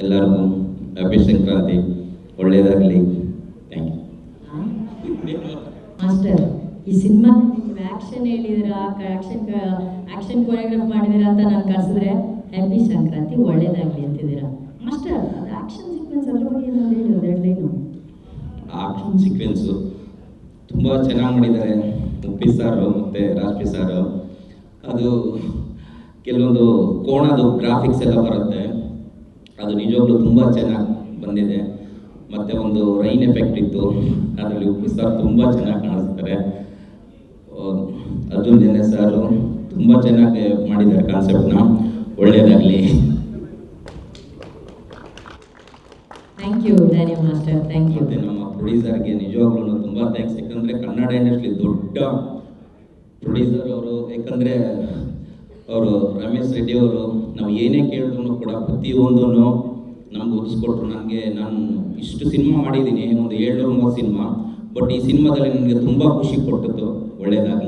ಎಲ್ಲರಿಗೂ ಹ್ಯಾಪಿ ಸಂಕ್ರಾಂತಿ ಒಳ್ಳೆಯದಾಗಲಿ. Thank you master ಈ ಸಿನಿಮಾ ಆಕ್ಷನ್ ಹೇಳಿದ್ರ? ಆಕ್ಷನ್ ಆಕ್ಷನ್ ಕೊರಿಯೋಗ್ರಾಫ್ ಮಾಡಿದಿರ ಅಂತ ನಾನು ಕರೆಸಿದ್ರೆ ಹ್ಯಾಪಿ ಸಂಕ್ರಾಂತಿ ಒಳ್ಳೇದಾಗಲಿ ಅಂತಿದ್ದೀರಾ? ಮಾಸ್ಟರ್ ಅದು ಆಕ್ಷನ್ ಸೀಕ್ವೆನ್ಸ್ ಅದ್ರ ಬಗ್ಗೆ ಏನಾದ್ರು ಹೇಳಿ ಒಂದು ಲೈನು ಆಕ್ಷನ್ ಸೀಕ್ವೆನ್ಸು ತುಂಬ ಚೆನ್ನಾಗಿ ಮಾಡಿದ್ದಾರೆ ಉಪ್ಪಿ ಸಾರು ಮತ್ತು ರಾಜ್ಪಿ ಸಾರು. ಅದು ಕೆಲವೊಂದು ಕೋಣದು ಗ್ರಾಫಿಕ್ಸ್ ಎಲ್ಲ ಬರುತ್ತೆ. ಅದು ನಿಜವಾಗ್ಲೂ ತುಂಬ ಚೆನ್ನಾಗಿ ಬಂದಿದೆ. ಮತ್ತು ಒಂದು ರೈನ್ ಎಫೆಕ್ಟ್ ಇತ್ತು. ಅದರಲ್ಲಿ ಉಪ್ಪು ಸಾರು ತುಂಬ ಚೆನ್ನಾಗಿ ಕಾಣಿಸ್ತಾರೆ. ಅರ್ಜುನ್ ಜನ್ಯ ಸಾರು ತುಂಬ ಚೆನ್ನಾಗಿ ಮಾಡಿದ್ದಾರೆ ಕಾನ್ಸೆಪ್ಟ್ನ. ಒಳ್ಳೆಯದಾಗಲಿ thank you master thank you ನಮ್ಮ ಪ್ರೊಡ್ಯೂಸರ್ಗೆ ನಿಜವಾಗ್ಲೂ ತುಂಬ ಥ್ಯಾಂಕ್ಸ್ ಯಾಕಂದರೆ ಕನ್ನಡ ಇಂಡಸ್ಟ್ರಿ ದೊಡ್ಡ ಪ್ರೊಡ್ಯೂಸರ್ ಅವರು. ಯಾಕಂದರೆ ಅವರು ರಮೇಶ್ ರೆಡ್ಡಿ ಅವರು, ನಾವು ಏನೇ ಕೇಳಿದ್ರು ಕೂಡ ಪ್ರತಿಯೊಂದನ್ನು ನಮ್ಗೆ ಒದಿಸ್ಕೊಟ್ರು ನನಗೆ ನಾನು ಇಷ್ಟು ಸಿನಿಮಾ ಮಾಡಿದ್ದೀನಿ ಒಂದು ಏಳ್ನೂರು ಮೂವತ್ತು ಸಿನಿಮಾ, ಬಟ್ ಈ ಸಿನಿಮಾದಲ್ಲಿ ನನಗೆ ತುಂಬ ಖುಷಿ ಕೊಟ್ಟಿತ್ತು ಯು